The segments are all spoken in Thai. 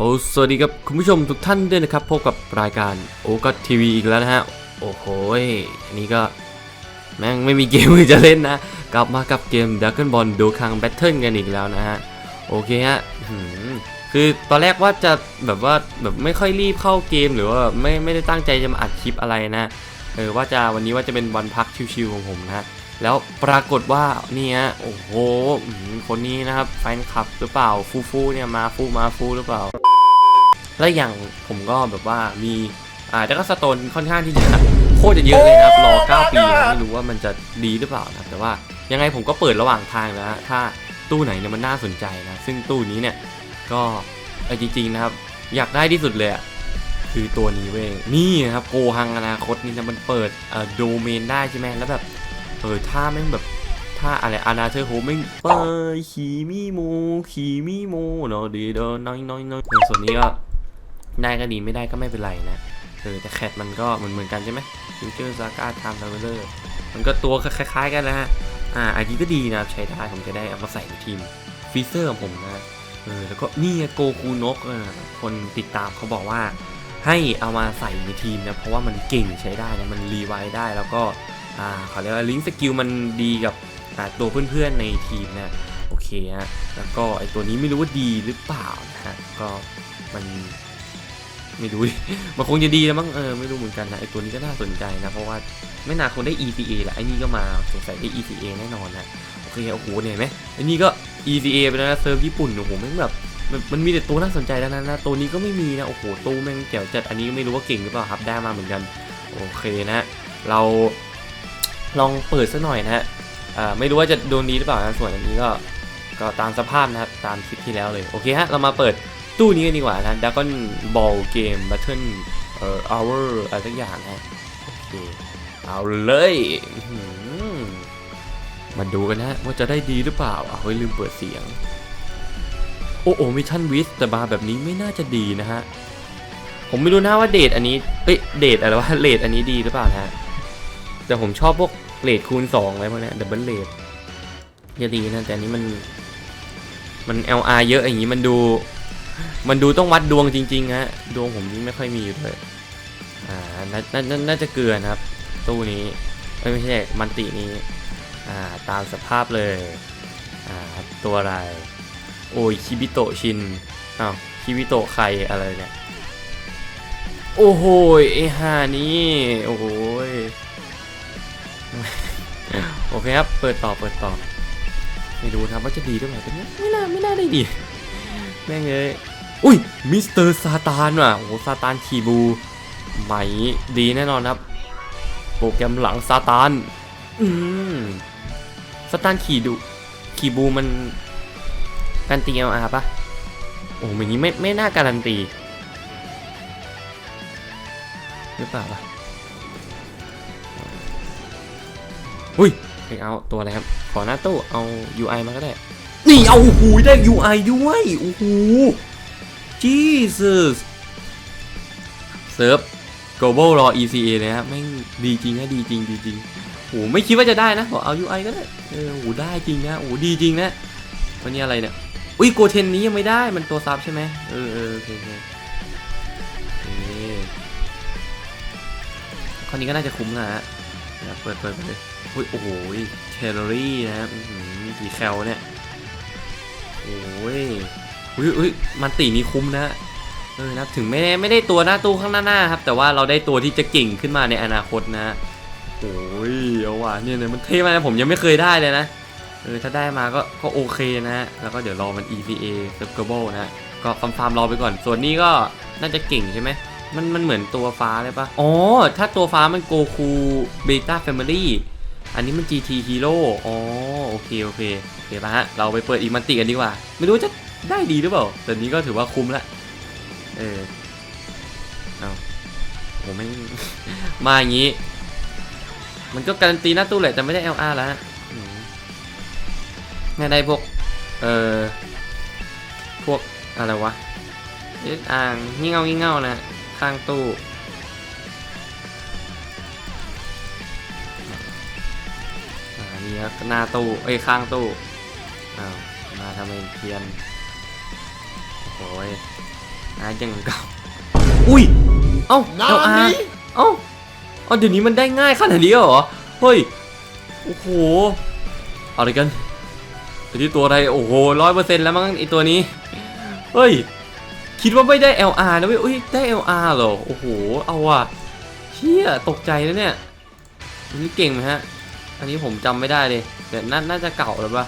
โอ้สวัสดีครับคุณผู้ชมทุกท่านด้วยนะครับพบกับรายการโอ้ก็ทีวีอีกแล้วนะฮะโอ้โหยอันนี้ก็แม่งไม่มีเกมจะเล่นนะ กลับมากับเกม Dragon Ball ดูคัง Battle กันอีกแล้วนะฮะโอเคฮะคือตอนแรกว่าจะแบบว่าแบบไม่ค่อยรีบเข้าเกมหรือว่าไม่ไม่ได้ตั้งใจจะมาอัดคลิปอะไรนะเออว่าจะวันนี้ว่าจะเป็นวันพักชิวๆของผมนะแล้วปรากฏว่านี่ฮะโอ้โหคนนี้นะครับแฟนคลับหรือเปล่าฟูฟูเนี่ยมาฟูมาฟูหรือเปล่า และอย่างผมก็แบบว่ามีอ่าแต่ก็สโตนค่อนข้างที่จะโคตรจะเยอะเลยนะครับรอ 9 ปีนะไม่รู้ว่ามันจะดีหรือเปล่านะแต่ว่ายังไงผมก็เปิดระหว่างทางแล้วฮะถ้าตู้ไหนเนี่ยมันน่าสนใจนะซึ่งตู้นี้เนี่ยก็เออจริงๆนะครับ อยากได้ที่สุดเลยอะคือตัวนี้เว้ยนี่นะครับโกฮังอนาคตนี่นะมันเปิดเอ่อโดเมนได้ใช่ไหมแล้วแบบเออถ้าแม่งแบบถ้าอะไรอานาเธอร์โฮแม่งเปิดขีมิโมขีมิโมเนาะดีเดอน้อยน้อยน้อยส่วนนี้ก็ ได้ก็ดีไม่ได้ก็ไม่เป็นไรนะเออแต่แคทมันก็เหมือนเหมือนกันใช่ไหมฟิวเจอร์ซาก้าไทม์ทาวเวอร์มันก็ตัวคล้ายๆกันนะฮะอ่าอันนี้ก็ดีนะใช้ได้ผมจะได้เอามาใส่ในทีมฟีเซอร์ของผมนะเออแล้วก็นี่โกคูนกเออคนติดตามเขาบอกว่า ให้เอามาใส่ในทีมนะเพราะว่ามันเก่งใช้ได้นะมันรีไวล์ได้แล้วก็อ่าเขาเรียกว่าลิงก์สกิลมันดีกับอ่ตัวเพื่อนๆในทีมนะโอเคฮะแล้วก็ไอตัวนี้ไม่รู้ว่าดีหรือเปล่านะฮะก็มัน ไม่รู้ดิมันคงจะดีแล้วมั้งเออไม่รู้เหมือนกันนะไอตัวนี้ก็น่าสนใจนะเพราะว่าไม่นาคงได้ ECA แหละไอ้นี่ก็มาสงสัยได้ ECA แน่นอนนะโอเคโอ้โหเนี่ยเห็นไหมไอ้นี่ก็ ECA ไปแล้วนะเซิร์ฟญี่ปุ่นโอ้โหแม่งแบบมันมันมีแต่ตัวน่าสนใจแล้วนะนะตัวนี้ก็ไม่มีนะโอ้โหตู้แม่งเจ๋วจัดอันนี้ไม่รู้ว่าเก่งหรือเปล่าครับได้มาเหมือนกันโอเคนะเราลองเปิดซะหน่อยนะฮะไม่รู้ว่าจะโดนดีหรือเปล่านะส่วนอันนี้ก็ก็ตามสภาพนะครับตามคลิปที่แล้วเลยโอเคฮะเรามาเปิด ตู้นี้กันดีกว่านะดักกอนบอลเกมบัตเทิลเอ่ออเวอร์อะไรสักอย่างนะโอเคเอาเลยมาดูกันนะว่าจะได้ดีหรือเปล่าอะเฮ้ยลืมเปิดเสียง โอ้โอมิชันวิสแต่บาแบบนี้ไม่น่าจะดีนะฮะ ผมไม่รู้นะว่าเดทอันนี้เอ้ยเดทอะไรวะเลทอันนี้ดีหรือเปล่านะฮะแต่ผมชอบพวกเลทคูณ2อะไรพวกนี้ดับเบิลเลทจะดีนะแต่อันนี้มัน มัน LR เยอะอย่างนี้มันดู มันดูต้องวัดดวงจริงๆฮะดวงผมนี่ไม่ค่อยมีอยู่เลยอ่านานนาน่าจะเกลือนะครับ ตู้นี้ไม่ใช่มันตินี้อ่าตามสภาพเลยอ่าตัวอะไร โอ้ยคิบิโตชินอ้าวคิบิโตใครอะไรเนี่ยโอ้โหไอห่านี้โอ้โหโอเคครับ เปิดต่อ เปิดต่อ ไม่รู้นะครับว่าจะดีหรือเปล่าแต่ไม่น่า ไม่น่าได้ดี แม่งเลยอุ้ยมิสเตอร์ซาตานว่ะโอ้โหซาตานขี่บูใหม่ดีแน่นอนครับ โปรแกรมหลังซาตานอืมซาตานขี่ดูขี่บูมันการันตีเอลอาร์ปะโอ้โหอย่างนี้ไม่ไม่น่าการันตีหรือเปล่าล่ะอุ้ยไม่เอาตัวอะไรครับ ขอหน้าตู้เอา UI มาก็ได้ นี่เอาโอ้โหได้ UI ด้วยโอ้โห Jesus เซิร์ฟ global รอ ECA เลยครับแม่งดีจริงนะดีจริงดีจริงโอ้โหไม่คิดว่าจะได้นะบอกเอา UI ก็ได้เออโอ้โหได้จริงนะโอ้ดีจริงนะวันนี้อะไรเนี่ยอุ้ยโกเทนนี้ยังไม่ได้มันตัวซับใช่ไหมเออเออโอเคโอเคคข้อนี้ก็น่าจะคุ้มนะฮะเดี๋ยวเปิดเปิดไปเลยอุ้ยโอ้โหเทเลอรี่นะกี่แคลเนี่ย โอ้ยอุ้ยอุ้ยมันตีนี้คุ้มนะเออนะถึงไม่ได้ไม่ได้ตัวหน้าตู้ข้างหน้าหน้าครับ แต่ว่าเราได้ตัวที่จะเก่งขึ้นมาในอนาคตนะโอ้ยเอาว่ะเนี่ยเนี่ยมันเท่มากนะผมยังไม่เคยได้เลยนะเออถ้าได้มาก็ก็โอเคนะแล้วก็เดี๋ยวรอมัน EVA s u b g l e นะก็ฟาร์มฟาร์มรอไปก่อน ส่วนนี้ก็น่าจะเก่งใช่ไหมมันมันเหมือนตัวฟ้าเลยปะอ๋อ ถ้าตัวฟ้ามันโกคูเบต้าแฟมิลี่อันนี้มัน GT Hero อ๋อ โอเคโอเคโอเคปะฮะเราไปเปิดอีมันติกันดีกว่า ไม่รู้จะได้ดีหรือเปล่าแต่นี้ก็ถือว่าคุ้มละเออเอาโหไม่มาอย่างนี้ มันก็การันตีหน้าตู้แหละแต่ไม่ได้ LR แล้วฮะอืมง่ายได้พวก เอ่อ พวกอะไรวะอ๊ะอ่างงี่เง่างี่เง่านะ ข้างตู้ นี่ครับหน้าตู้ เอ้ยข้างตู้ อ้าว มาทำไมเทียน โอ้ยนะยังเก่า อุ้ย เอ้านาเอลอานี้เอ้าเอาเดี๋ยวนี้มันได้ง่ายขนาดนี้เหรอ เฮ้ย โอ้โห อะไรกันไอ้ที่ตัวอะไร โอ้โหร้อยเปอร์เซ็นต์แล้วมั้งไอตัวนี้ เฮ้ย คิดว่าไม่ได้ LR นะเว้ยเอ้ย ได้ LR เหรอ โอ้โห เอาว่ะเชี่ยตกใจแล้วเนี่ยอันนี้เก่งไหมฮะ อันนี้ผมจำไม่ได้เลยแต่น่าน่าจะเก่าแล้วปะ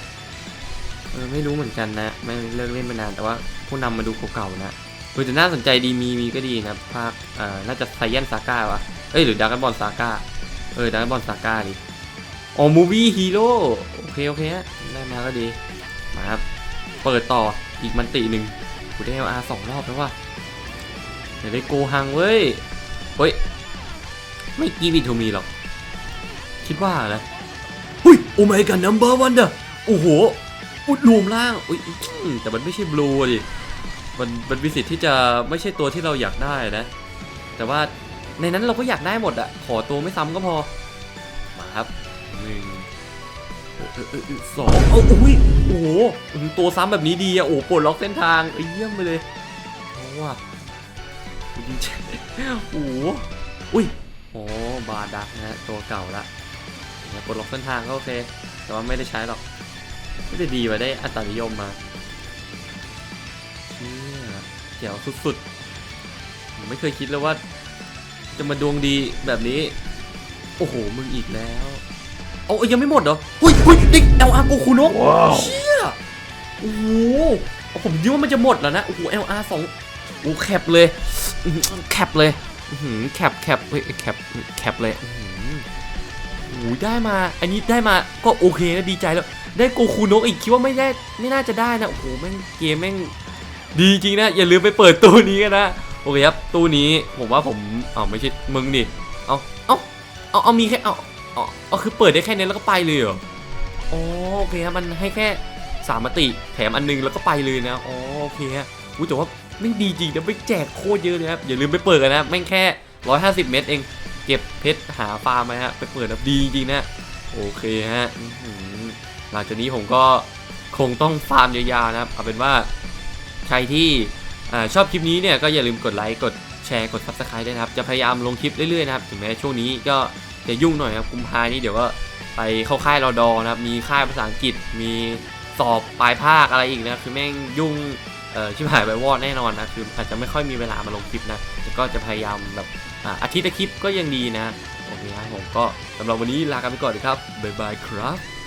เออไม่รู้เหมือนกันนะ ไม่เลิกเล่นมานานแต่ว่าผู้นำมาดูเก่าๆนะเออแต่น่าสนใจดีมีมีก็ดีนะภาคอ่อน่าจะไซเยนซาก้าวะเอ้ยหรือดากอนบอลซาก้าเออดากอนบอลซาก้าดิอ๋อมูวี่ฮีโร่โอเคโอเคฮะได้มาก็ดีมาครับเปิดต่ออีกมันติหนึ่งกูได้ LR สองรอบแล้วว่ะเดี๋ยวได้โกฮังเว้ยเฮ้ยไม่กีบิทูมีหรอก คิดว่านะ โอ้ไม่กันนัมเบอร์วันเด้อโอ้โหอุดรวมล่างอุ้ยแต่มันไม่ใช่บลูดิมันมันมีสิทธิ์ที่จะไม่ใช่ตัวที่เราอยากได้นะ แต่ว่าในนั้นเราก็อยากได้หมดอะขอตัวไม่ซ้ำก็พอ มาครับหนึ่งสองเอ้าอุ้ยโอ้โหตัวซ้ำแบบนี้ดีอะโอ้ปลดล็อกเส้นทางเอ้ยเยี่ยมไปเลยเอาว่ะดีใจโอ้โหอุ้ยโอ้บาดักนะฮะตัวเก่าละ ปลดล็อกเส้นทางก็โอเค แต่ว่าไม่ได้ใช้หรอกไม่ได้ดีไว้ได้อัตรานิยมมาเชี่ยเจ๋วสุดๆ ผมไม่เคยคิดเลยว่า จะมาดวงดีแบบนี้ โอ้โห มึงอีกแล้วเอาเอายังไม่หมดเหรอเฮ้ยเฮ้ยนี่เอลอาร์โกคุโนะเชี่ยโอ้โหเอาผมคิดว่ามันจะหมดแล้วนะ โอ้โห LR สองโอ้แคปเลยอื้อหือแคปเลยอื้อหือแคปแคปเฮ้ยแคปแคปเลยอื้อหือ โอ้โหได้มา อันนี้ได้มาก็โอเคนะดีใจแล้ว ได้โกคุโนะอีกคิดว่าไม่ได้ไม่น่าจะได้นะโอ้โหแม่งเกมแม่งดีจริงนะอย่าลืมไปเปิดตู้นี้กันนะโอเคครับตู้นี้ผมว่าผมเอาไม่ใช่มึงดิเอาเอาเอาเอามีแค่เอาเอาเอาคือเปิดได้แค่นี้แล้วก็ไปเลยเหรอโอเคครับมันให้แค่สามมติแถมอันนึงแล้วก็ไปเลยนะอ๋อโอเคฮะอุ้ยแต่ว่าไม่งดีจริงนะไม่แจกโคตรเยอะเลยครับอย่าลืมไปเปิดกันนะแม่งแค่ 150 เม็ดเอง ก็บเพชรหาฟาร์มมาฮะไปเปิดนะดีจริงนะโอเคฮะหลังจากนี้ผมก็คงต้องฟาร์มยาวๆนะครับเอาเป็นว่าใครที่อชอบคลิปนี้เนี่ยก็อย่าลืมกดไลค์กดแชร์กด subscribe ด้วยนะครับจะพยายามลงคลิปเรื่อยๆนะครับถึงแม้ช่วงนี้ก็จะยุ่งหน่อยครับกุมภานี้เดี๋ยวก็ไปเข้าค่ายรอดอนะครับมีค่ายภาษาอังกฤษมีสอบปลายภาคอะไรอีกนะคือแม่งยุ่งชิบหายไปวอดแน่นอนนะคืออาจจะไม่ค่อยมีเวลามาลงคลิปนะก็จะพยายามแบบ อาทิตย์ละคลิปก็ยังดีนะ โอเคครับผมก็สำหรับวันนี้ลากันไปก่อนเลยครับ บ๊ายบายครับ